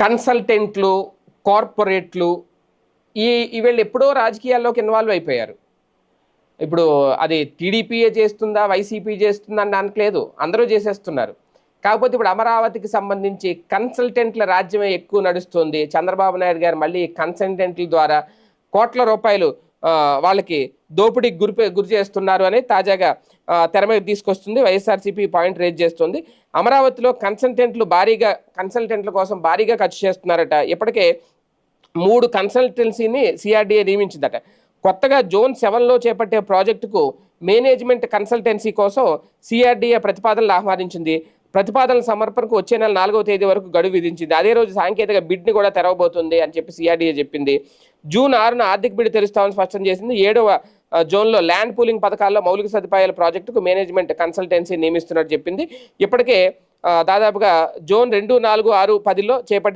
కన్సల్టెంట్లు కార్పొరేట్లు ఈ వీళ్ళు ఎప్పుడో రాజకీయాల్లోకి ఇన్వాల్వ్ అయిపోయారు. ఇప్పుడు అది టీడీపీఏ చేస్తుందా వైసీపీ చేస్తుందా అని దానికి లేదు. అందరూ చేసేస్తున్నారు. కాకపోతే ఇప్పుడు అమరావతికి సంబంధించి కన్సల్టెంట్ల రాజ్యమే ఎక్కువ నడుస్తుంది. చంద్రబాబు నాయుడు గారు మళ్ళీ కన్సల్టెంట్ల ద్వారా కోట్ల రూపాయలు వాళ్ళకి దోపిడీకి గురి గురి చేస్తున్నారు అని తాజాగా తెర మీద తీసుకొస్తుంది. వైఎస్ఆర్సీపీ పాయింట్ రేజ్ చేస్తుంది. అమరావతిలో కన్సల్టెంట్లు భారీగా కన్సల్టెంట్ల కోసం భారీగా ఖర్చు చేస్తున్నారట. ఇప్పటికే మూడు కన్సల్టెన్సీని సిఆర్డీఏ నియమించిందట. కొత్తగా జోన్ సెవెన్లో చేపట్టే ప్రాజెక్టుకు మేనేజ్మెంట్ కన్సల్టెన్సీ కోసం సిఆర్డీఏ ప్రతిపాదనలు ఆహ్వానించింది. ప్రతిపాదనల సమర్పణకు వచ్చే నెల నాలుగవ తేదీ వరకు గడువు విధించింది. అదే రోజు సాంకేతిక బిడ్ని కూడా తెరవబోతుంది అని చెప్పి సిఆర్డీఏ చెప్పింది. జూన్ ఆరున ఆర్థిక బిడ్ తెరుస్తామని స్పష్టం చేసింది. ఏడవ జోన్లో ల్యాండ్ పూలింగ్ పథకాల్లో మౌలిక సదుపాయాల ప్రాజెక్టుకు మేనేజ్మెంట్ కన్సల్టెన్సీ నియమిస్తున్నట్టు చెప్పింది. ఇప్పటికే దాదాపుగా జోన్ రెండు నాలుగు ఆరు పదిలో చేపట్టి